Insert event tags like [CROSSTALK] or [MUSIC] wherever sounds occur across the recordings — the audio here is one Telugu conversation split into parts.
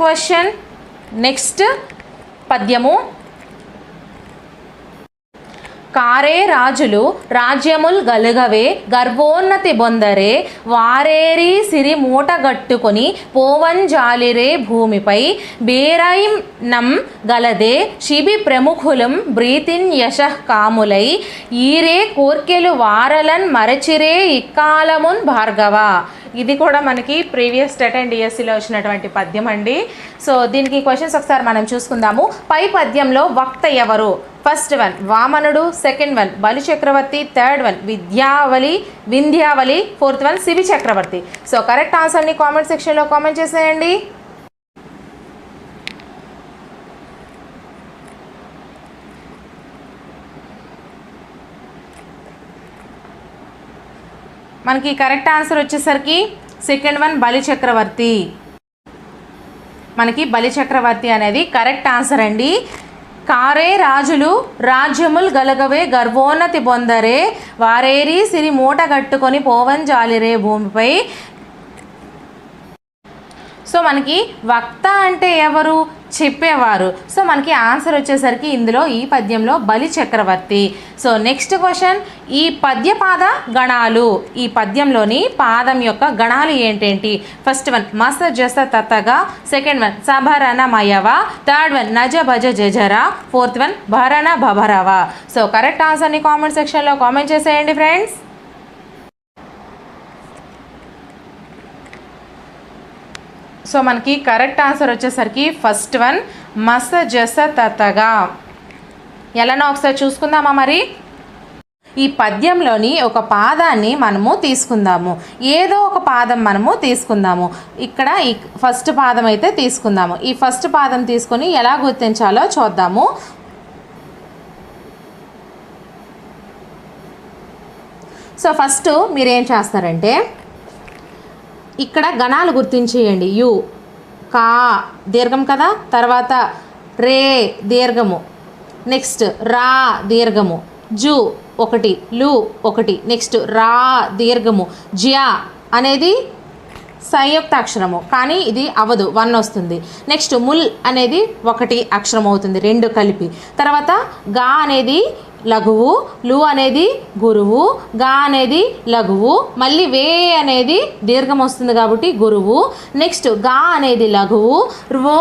క్వశ్చన్ నెక్స్ట్ పద్యము కారే రాజులు రాజ్యముల్ గలుగవే గర్వోన్నతి బొందరే వారేరి సిరి మూటగట్టుకొని పోవంజాలిరే భూమిపై బేరైనం గలదే శిబి ప్రముఖులం బ్రీతిన్ యశః కాములై ఈరే కోర్కెలు వారలన్ మరచిరే ఇక్కాలమున్ భార్గవ. ఇది కూడా మనకి ప్రీవియస్ టెట్ అండ్ డిఎస్సిలో వచ్చినటువంటి పద్యం అండి. సో దీనికి క్వశ్చన్స్ ఒకసారి మనం చూసుకుందాము. పై పద్యంలో వక్త ఎవరు? ఫస్ట్ వన్ వామనుడు second one Bali Chakravarthi third one Vidyavali Vindhyavali fourth one Sibi Chakravarthi so correct ఆన్సర్ని కామెంట్ సెక్షన్లో కామెంట్ చేసేయండి. మనకి కరెక్ట్ ఆన్సర్ వచ్చేసరికి సెకండ్ వన్ బలి చక్రవర్తి మనకి బలి చక్రవర్తి అనేది కరెక్ట్ ఆన్సర్ అండి. కారే రాజులు రాజ్యముల్ గలగవే గర్వోన్నతి పొందరే వారేరి సిరి మూట కట్టుకొని పోవంజాలిరే భూమిపై సో మనకి వక్త అంటే ఎవరు? చెప్పేవారు. సో మనకి ఆన్సర్ వచ్చేసరికి ఇందులో ఈ పద్యంలో బలి చక్రవర్తి. సో నెక్స్ట్ క్వశ్చన్ ఈ పద్యపాద గణాలు ఈ పద్యంలోని పాదం యొక్క గణాలు ఏంటేంటి? ఫస్ట్ వన్ మస జస తతగా సెకండ్ వన్ సభరణ మయవ థర్డ్ వన్ నజ భజ జజర ఫోర్త్ వన్ భరణ భభరవ. సో కరెక్ట్ ఆన్సర్ని కామెంట్ సెక్షన్లో కామెంట్ చేసేయండి ఫ్రెండ్స్. సో మనకి కరెక్ట్ ఆన్సర్ వచ్చేసరికి ఫస్ట్ వన్ మస జస తతగా. ఎలానో ఒకసారి చూసుకుందామా మరి? ఈ పద్యంలోని ఒక పాదాన్ని మనము తీసుకుందాము. ఏదో ఒక పాదం మనము తీసుకుందాము. ఇక్కడ ఈ ఫస్ట్ పాదం అయితే తీసుకుందాము. ఈ ఫస్ట్ పాదం తీసుకొని ఎలా గుర్తించాలో చూద్దాము. సో ఫస్ట్ మీరు ఏం చేస్తారంటే ఇక్కడ గణాలు గుర్తించేయండి. యు కా దీర్ఘం కదా? తర్వాత రే దీర్ఘము. నెక్స్ట్ రా దీర్ఘము. జు ఒకటి. లు ఒకటి. నెక్స్ట్ రా దీర్ఘము. జ్యా అనేది సంయుక్త అక్షరము కానీ ఇది అవదు. వన్ వస్తుంది. నెక్స్ట్ ముల్ అనేది ఒకటి అక్షరం అవుతుంది రెండు కలిపి. తర్వాత గా అనేది లఘువు లు అనేది గురువు గా అనేది లఘువు మళ్ళీ వే అనేది దీర్ఘం వస్తుంది కాబట్టి గురువు. నెక్స్ట్గా అనేది లఘువు రో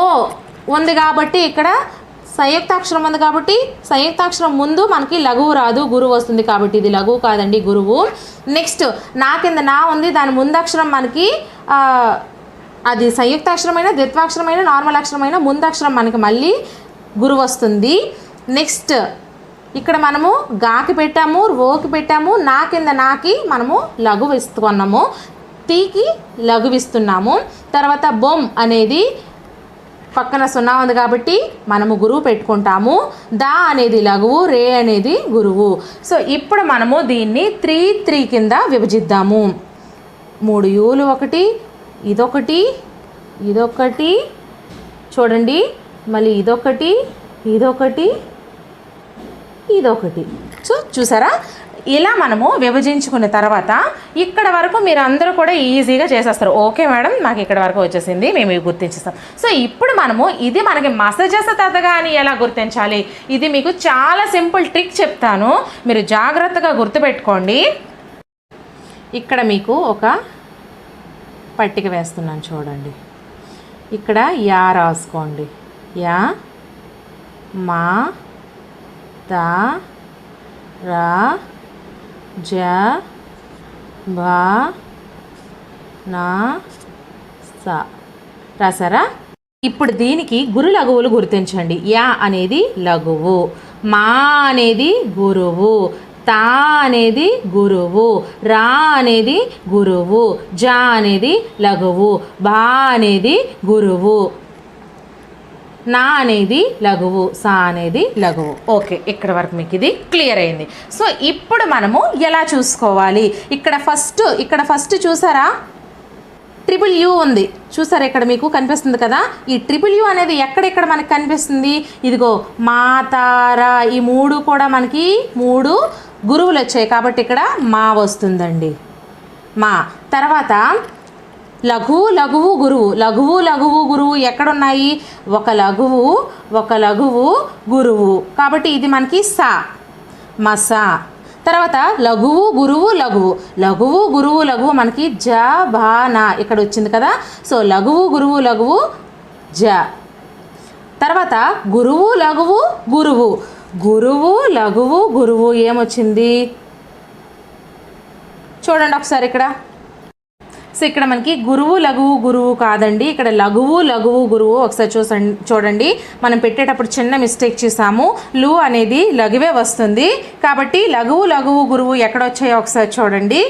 ఉంది కాబట్టి ఇక్కడ సంయుక్తాక్షరం ఉంది కాబట్టి సంయుక్తాక్షరం ముందు మనకి లఘువు రాదు గురువు వస్తుంది కాబట్టి ఇది లఘువు కాదండి గురువు. నెక్స్ట్ నా కింద నా ఉంది దాని ముందక్షరం మనకి అది సంయుక్తాక్షరమైన ద్విత్వాక్షరమైన నార్మల్ అక్షరమైన ముందక్షరం మనకి మళ్ళీ గురువు వస్తుంది. నెక్స్ట్ ఇక్కడ మనము గాకి పెట్టాము రోకి పెట్టాము నా కింద నాకి మనము లఘువు ఇస్తున్నాము తీకి లఘువిస్తున్నాము తర్వాత బొమ్ అనేది పక్కన సున్నా ఉంది కాబట్టి మనము గురువు పెట్టుకుంటాము. దా అనేది లఘువు రే అనేది గురువు. సో ఇప్పుడు మనము దీన్ని త్రీ త్రీ కింద విభజిద్దాము. మూడు యూలు ఒకటి ఇదొకటి ఇదొకటి చూడండి. మళ్ళీ ఇదొకటి ఇదొకటి ఇదొకటి. సో చూసారా? ఇలా మనము విభజించుకున్న తర్వాత ఇక్కడ వరకు మీరు అందరూ కూడా ఈజీగా చేసేస్తారు. ఓకే మేడం మాకు ఇక్కడ వరకు వచ్చేసింది మేము ఇవి గుర్తించేస్తాం. సో ఇప్పుడు మనము ఇది మనకి మసజస తతగా అని ఎలా గుర్తించాలి? ఇది మీకు చాలా సింపుల్ ట్రిక్ చెప్తాను. మీరు జాగ్రత్తగా గుర్తుపెట్టుకోండి. ఇక్కడ మీకు ఒక పట్టిక వేస్తున్నాను చూడండి. ఇక్కడ యా రాసుకోండి. యా మా త రా జ భా నా స. రాసారా ఇప్పుడు దీనికి గురు లఘువులు గుర్తించండి. యా అనేది లఘువు మా అనేది గురువు తా అనేది గురువు రా అనేది గురువు జ అనేది లఘువు భా అనేది గురువు. నా అనేది లఘువు సా అనేది లఘువు. ఓకే ఇక్కడ వరకు మీకు ఇది క్లియర్ అయింది. సో ఇప్పుడు మనము ఎలా చూసుకోవాలి? ఇక్కడ ఫస్ట్ ఇక్కడ ఫస్ట్ చూసారా? ట్రిపుల్ యూ ఉంది. చూసారా ఇక్కడ మీకు కనిపిస్తుంది కదా? ఈ ట్రిపుల్ యూ అనేది ఎక్కడెక్కడ మనకి కనిపిస్తుంది? ఇదిగో మాతారా ఈ మూడు కూడా మనకి మూడు గురువులు వచ్చాయి. కాబట్టి ఇక్కడ మా వస్తుందండి. మా. తర్వాత లఘువు లఘువు గురువు. లఘువు లఘువు గురువు ఎక్కడున్నాయి? ఒక లఘువు ఒక లఘువు గురువు. కాబట్టి ఇది మనకి సా. మస. తర్వాత లఘువు గురువు లఘువు. లఘువు గురువు లఘువు మనకి జ భా ఇక్కడ వచ్చింది కదా. సో లఘువు గురువు లఘువు జ. తర్వాత గురువు లఘువు గురువు. గురువు లఘువు గురువు ఏమొచ్చింది? చూడండి ఒకసారి ఇక్కడ. సో ఇక్కడ మనకి గురువు లఘువు గురువు కాదండి. ఇక్కడ లఘువు లఘువు గురువు ఒకసారి చూసండి చూడండి. మనం పెట్టేటప్పుడు చిన్న మిస్టేక్ చేసాము. లు అనేది లఘువే వస్తుంది. కాబట్టి లఘువు లఘువు గురువు ఎక్కడ వచ్చాయో ఒకసారి చూడండి.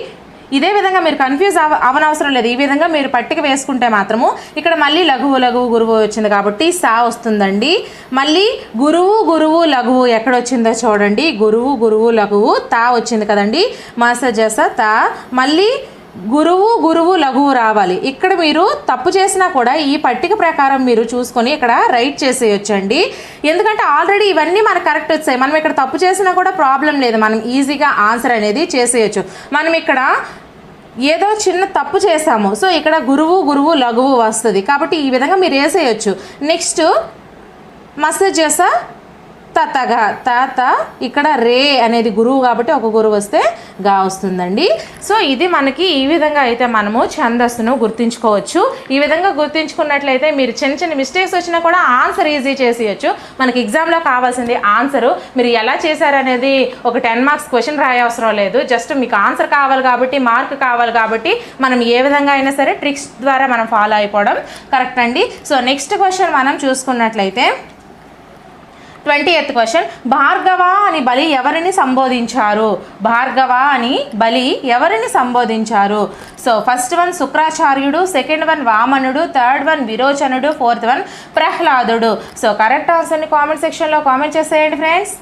ఇదే విధంగా మీరు కన్ఫ్యూజ్ అవ అవనవసరం లేదు. ఈ విధంగా మీరు పట్టిక వేసుకుంటే మాత్రము ఇక్కడ మళ్ళీ లఘువు లఘువు గురువు వచ్చింది కాబట్టి సా వస్తుందండి. మళ్ళీ గురువు గురువు లఘువు ఎక్కడ వచ్చిందో చూడండి. గురువు గురువు లఘువు తా వచ్చింది కదండి. మాస జస తా. మళ్ళీ గురువు గురువు లఘువు రావాలి. ఇక్కడ మీరు తప్పు చేసినా కూడా ఈ పట్టిక ప్రకారం మీరు చూసుకొని ఇక్కడ రైట్ చేసేయొచ్చండి. ఎందుకంటే ఆల్రెడీ ఇవన్నీ మనకు కరెక్ట్ వచ్చాయి. మనం ఇక్కడ తప్పు చేసినా కూడా ప్రాబ్లం లేదు. మనం ఈజీగా ఆన్సర్ అనేది చేసేయచ్చు. మనం ఇక్కడ ఏదో చిన్న తప్పు చేసాము. సో ఇక్కడ గురువు గురువు లఘువు వస్తుంది. కాబట్టి ఈ విధంగా మీరు వేసేయచ్చు. నెక్స్ట్ మసేజ్ చేసా తతగా తాత ఇక్కడ రే అనేది గురువు కాబట్టి ఒక గురువు వస్తే గా వస్తుందండి. సో ఇది మనకి ఈ విధంగా అయితే మనము ఛందస్సును గుర్తించుకోవచ్చు. ఈ విధంగా గుర్తించుకున్నట్లయితే మీరు చిన్న చిన్న మిస్టేక్స్ వచ్చినా కూడా ఆన్సర్ ఈజీ చేసేయచ్చు. మనకి ఎగ్జామ్లో కావాల్సింది ఆన్సరు మీరు ఎలా చేశారనేది ఒక టెన్ మార్క్స్ క్వశ్చన్ రాయవసరం లేదు. జస్ట్ మీకు ఆన్సర్ కావాలి కాబట్టి మార్క్ కావాలి కాబట్టి మనం ఏ విధంగా అయినా సరే ట్రిక్స్ ద్వారా మనం ఫాలో అయిపోవడం కరెక్ట్ అండి. సో నెక్స్ట్ క్వశ్చన్ మనం చూసుకున్నట్లయితే ట్వంటీ ఎయిత్ క్వశ్చన్. భార్గవ అని బలి ఎవరిని సంబోధించారు? భార్గవ అని బలి ఎవరిని సంబోధించారు? సో ఫస్ట్ వన్ శుక్రాచార్యుడు సెకండ్ వన్ వామనుడు థర్డ్ వన్ విరోచనుడు ఫోర్త్ వన్ ప్రహ్లాదుడు. సో కరెక్ట్ ఆన్సర్ని కామెంట్ సెక్షన్లో కామెంట్ చేసేయండి ఫ్రెండ్స్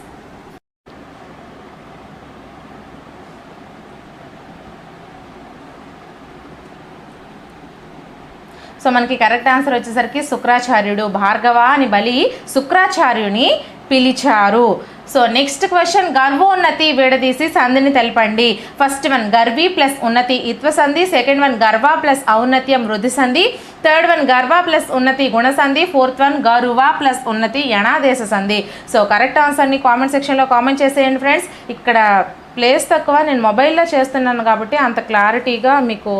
సో మనకి కరెక్ట్ ఆన్సర్ వచ్చేసరికి శుక్రాచార్యుడు. భార్గవ అని బలి శుక్రాచార్యుని పిలిచారు. సో నెక్స్ట్ క్వశ్చన్ గర్వోన్నతి విడదీసి సంధిని తెలపండి. ఫస్ట్ వన్ గర్వి ప్లస్ ఉన్నతి ఇత్వ సంధి. సెకండ్ వన్ గర్వ ప్లస్ ఔన్నత్యం వృద్ధి సంధి. థర్డ్ వన్ గర్వ ప్లస్ ఉన్నతి గుణసంధి ఫోర్త్ వన్ గరువ ప్లస్ ఉన్నతి యణాదేశ సంధి. సో కరెక్ట్ ఆన్సర్ని కామెంట్ సెక్షన్లో కామెంట్ చేసేయండి ఫ్రెండ్స్. ఇక్కడ ప్లేస్ తక్కువ నేను మొబైల్లో చేస్తున్నాను కాబట్టి అంత క్లారిటీగా మీకు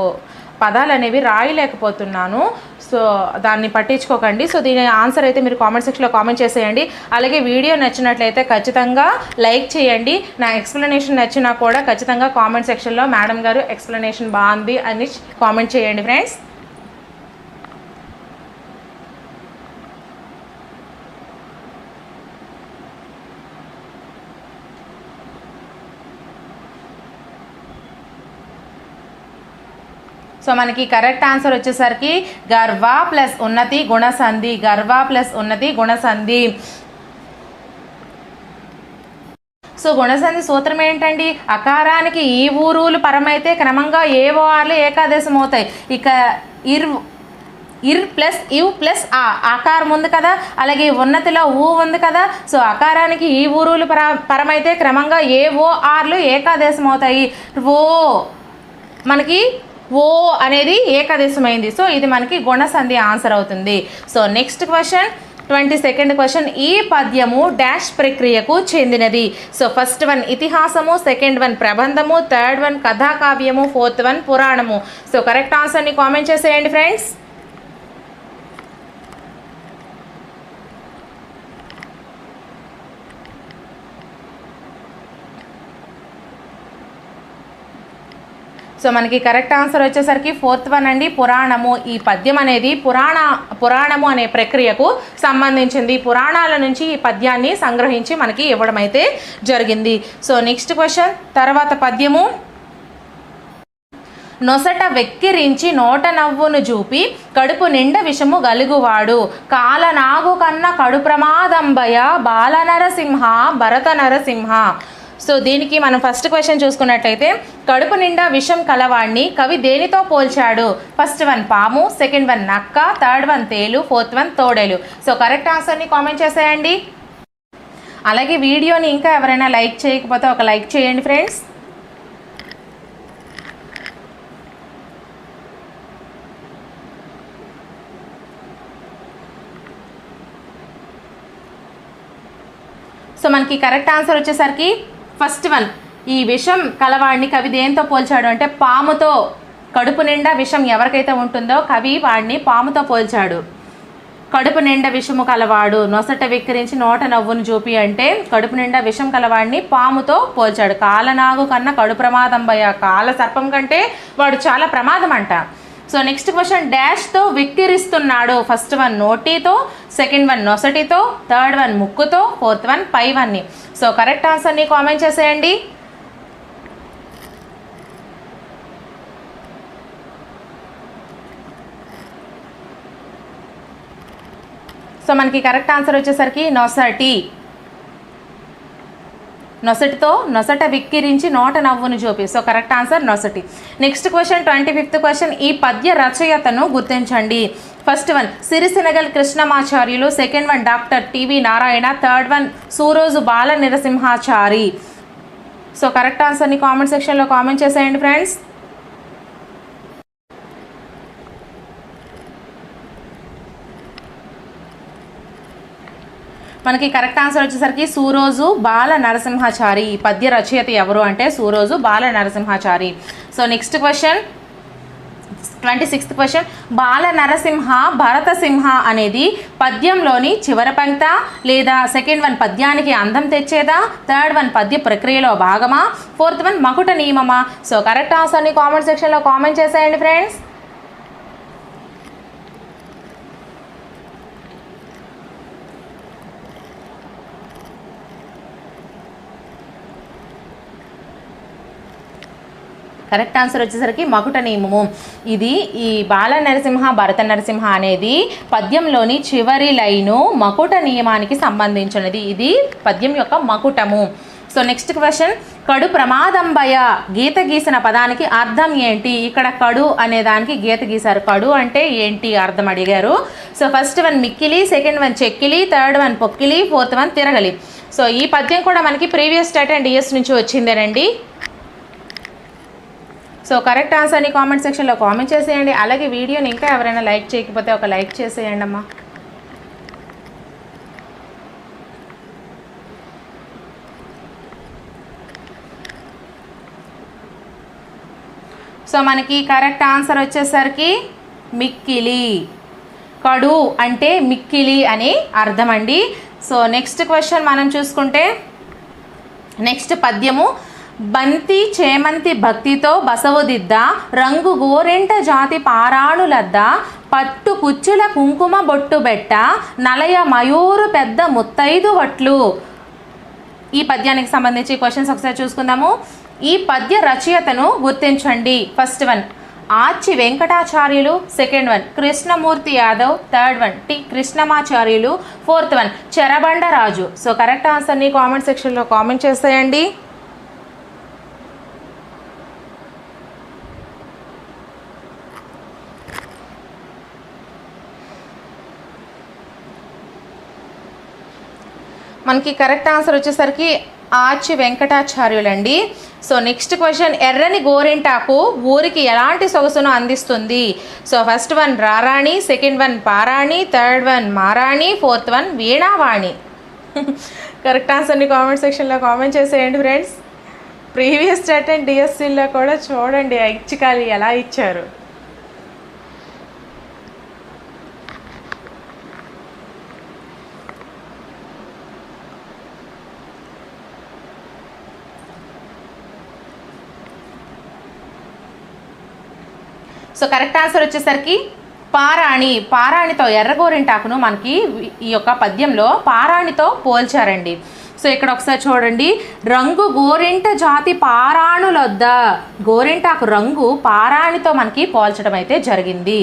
పదాలు అనేవి రాయలేకపోతున్నాను. సో దాన్ని పట్టించుకోకండి. సో దీని ఆన్సర్ అయితే మీరు కామెంట్ సెక్షన్లో కామెంట్ చేసేయండి. అలాగే వీడియో నచ్చినట్లయితే ఖచ్చితంగా లైక్ చేయండి. నా ఎక్స్ప్లెనేషన్ నచ్చినా కూడా ఖచ్చితంగా కామెంట్ సెక్షన్లో మేడం గారు ఎక్స్ప్లెనేషన్ బాగుంది అని కామెంట్ చేయండి ఫ్రెండ్స్. సో మనకి కరెక్ట్ ఆన్సర్ వచ్చేసరికి గర్వ ప్లస్ ఉన్నతి గుణసంధి. గర్వ ప్లస్ ఉన్నతి గుణసంధి. సో గుణసంధి సూత్రం ఏంటండి? అకారానికి ఈ ఊరులు పరమైతే క్రమంగా ఏ ఓఆర్లు ఏకాదశం అవుతాయి ఇక ఇర్ ఇర్ ప్లస్ ఇవ్ ప్లస్ ఆ. ఆకారం ఉంది కదా? అలాగే ఉన్నతిలో ఊ ఉంది కదా? సో అకారానికి ఈ ఊరులు పర పరమైతే క్రమంగా ఏ ఓ ఆర్లు ఏకాదేశం అవుతాయి ఓ మనకి ఓ అనేది ఏకదేశమైంది. సో ఇది మనకి గుణసంధి ఆన్సర్ అవుతుంది. So next question twenty second question ఈ పద్యము డాష్ ప్రక్రియకు చెందినది. సో ఫస్ట్ వన్ ఇతిహాసము సెకండ్ వన్ ప్రబంధము థర్డ్ వన్ కథాకావ్యము ఫోర్త్ వన్ పురాణము. సో కరెక్ట్ ఆన్సర్ని కామెంట్ చేసేయండి ఫ్రెండ్స్. సో మనకి కరెక్ట్ ఆన్సర్ వచ్చేసరికి ఫోర్త్ వన్ అండి. పురాణము ఈ పద్యం అనేది పురాణ పురాణము అనే ప్రక్రియకు సంబంధించింది. పురాణాల నుంచి ఈ పద్యాన్ని సంగ్రహించి మనకి ఇవ్వడం అయితే జరిగింది. సో నెక్స్ట్ క్వశ్చన్ తర్వాత పద్యము. నొసట వెక్కిరించి నోట నవ్వును చూపి కడుపు నిండ విషము గలుగువాడు. కాలనాగు కన్న కడు ప్రమాదంబయ బాల నరసింహ భరత నరసింహ. సో దీనికి మనం ఫస్ట్ క్వశ్చన్ చూసుకున్నట్టయితే కడుపు నిండా విషం కలవాణ్ణి కవి దేనితో పోల్చాడు? ఫస్ట్ వన్ పాము సెకండ్ వన్ నక్క థర్డ్ వన్ తేలు ఫోర్త్ వన్ తోడేలు. సో కరెక్ట్ ఆన్సర్ని కామెంట్ చేసేయండి. అలాగే వీడియోని ఇంకా ఎవరైనా లైక్ చేయకపోతే ఒక లైక్ చేయండి ఫ్రెండ్స్. సో మనకి కరెక్ట్ ఆన్సర్ వచ్చేసరికి ఫస్ట్ వన్. ఈ విషం కలవాడిని కవి దేంతో పోల్చాడు అంటే పాముతో కడుపు నిండా విషం ఎవరికైతే ఉంటుందో కవి వాడిని పాముతో పోల్చాడు. కడుపు నిండా విషము కలవాడు నొసట విక్రించి నోట నవ్వును చూపి అంటే కడుపు నిండా విషం కలవాడిని పాముతో పోల్చాడు. కాలనాగు కన్నా కడు ప్రమాదం భయ కాల సర్పం కంటే వాడు చాలా ప్రమాదం అంట. సో నెక్స్ట్ క్వశ్చన్ డాష్తో విక్కిరిస్తున్నాడు. ఫస్ట్ వన్ నోటితో సెకండ్ వన్ నొసటితో థర్డ్ వన్ ముక్కుతో ఫోర్త్ వన్ పై వన్ని సో కరెక్ట్ ఆన్సర్ని కామెంట్ చేసేయండి. సో మనకి కరెక్ట్ ఆన్సర్ వచ్చేసరికి నొసటి. నొసటితో నొసట విక్కిరించి నోట నవ్వును చూపి. So correct answer నొసటి. Next question twenty fifth question ఈ పద్య రచయితను గుర్తించండి. First one Sirisinagal Krishnamacharyulu. Second one doctor T V Narayana. Third one Suroju Bala Narasimhachari so correct ఆన్సర్ని కామెంట్ సెక్షన్లో కామెంట్ చేసేయండి ఫ్రెండ్స్ మనకి కరెక్ట్ ఆన్సర్ వచ్చేసరికి సూరోజు బాల నరసింహాచారి. ఈ పద్య రచయిత ఎవరు అంటే Suroju Bala Narasimhachari. So next question twenty sixth question Bala Narasimha Bharatasimha అనేది పద్యంలోని చివరి పంక్త లేదా సెకండ్ వన్ పద్యానికి అందం తెచ్చేదా? థర్డ్ వన్ పద్య ప్రక్రియలో భాగమా? ఫోర్త్ వన్ మకుట నియమమా? సో కరెక్ట్ ఆన్సర్ని కామెంట్ సెక్షన్లో కామెంట్ చేసేయండి ఫ్రెండ్స్ కరెక్ట్ ఆన్సర్ వచ్చేసరికి మకుట నియమము ఇది ఈ బాల నరసింహ భరత నరసింహ అనేది పద్యంలోని చివరి లైను మకుట నియమానికి సంబంధించినది. ఇది పద్యం యొక్క మకుటము. సో నెక్స్ట్ క్వశ్చన్ కడు ప్రమాదంబయ గీత గీసిన పదానికి అర్థం ఏంటి? ఇక్కడ కడు అనే దానికి గీత గీశారు. కడు అంటే ఏంటి అర్థం అడిగారు. సో ఫస్ట్ వన్ మిక్కిలి సెకండ్ వన్ చెక్కిలి థర్డ్ వన్ పొక్కిలి ఫోర్త్ వన్ తిరగలి. సో ఈ పద్యం కూడా మనకి ప్రీవియస్ స్టేట్ అండ్ ఇయర్స్ నుంచి వచ్చిందేనండి. సో కరెక్ట్ ఆన్సర్ని కామెంట్ సెక్షన్లో కామెంట్ చేసేయండి. అలాగే వీడియోని ఇంకా ఎవరైనా లైక్ చేయకపోతే ఒక లైక్ చేసేయండి అమ్మా. సో మనకి కరెక్ట్ ఆన్సర్ వచ్చేసరికి మిక్కిలి. కడు అంటే మిక్కిలి అని అర్థం అండి సో నెక్స్ట్ క్వశ్చన్ మనం చూసుకుంటే నెక్స్ట్ పద్యము బంతి చేమంతి భక్తితో బసవుదిద్ద రంగు గోరెంట జాతి పారాళులద్ద పట్టు కుచ్చుల కుంకుమ బొట్టు బెట్ట నలయ మయూరు పెద్ద ముత్తైదు వట్లు. ఈ పద్యానికి సంబంధించి క్వశ్చన్స్ ఒకసారి చూసుకుందాము. ఈ పద్య రచయితను గుర్తించండి. First one Achi Venkatacharyulu. Second one Krishnamurthy Yadav. Third one T Krishnamacharyulu. Fourth one Cherabandaraju. So correct ఆన్సర్ని కామెంట్ సెక్షన్లో కామెంట్ చేసేయండి. మనకి కరెక్ట్ ఆన్సర్ వచ్చేసరికి ఆచి వెంకటాచార్యులండి. సో నెక్స్ట్ క్వశ్చన్ ఎర్రని గోరింటాకు ఊరికి ఎలాంటి సొగసును అందిస్తుంది? సో ఫస్ట్ వన్ రారాణి సెకండ్ వన్ పారాణి థర్డ్ వన్ మారాణి ఫోర్త్ వన్ వీణావాణి. [LAUGHS] కరెక్ట్ ఆన్సర్ని కామెంట్ సెక్షన్లో కామెంట్ చేసేయండి ఫ్రెండ్స్. ప్రీవియస్ స్టేట్ అండ్ డిఎస్సీలో కూడా చూడండి ఐచ్ఛికాలు ఎలా ఇచ్చారు. సో కరెక్ట్ ఆన్సర్ వచ్చేసరికి పారాణి. పారాణితో ఎర్రగోరింటాకును మనకి ఈ యొక్క పద్యంలో పారాణితో పోల్చారండి. సో ఇక్కడ ఒకసారి చూడండి. రంగు గోరింట జాతి పారాణులొద్ద. గోరింటాకు రంగు పారాణితో మనకి పోల్చడం అయితే జరిగింది.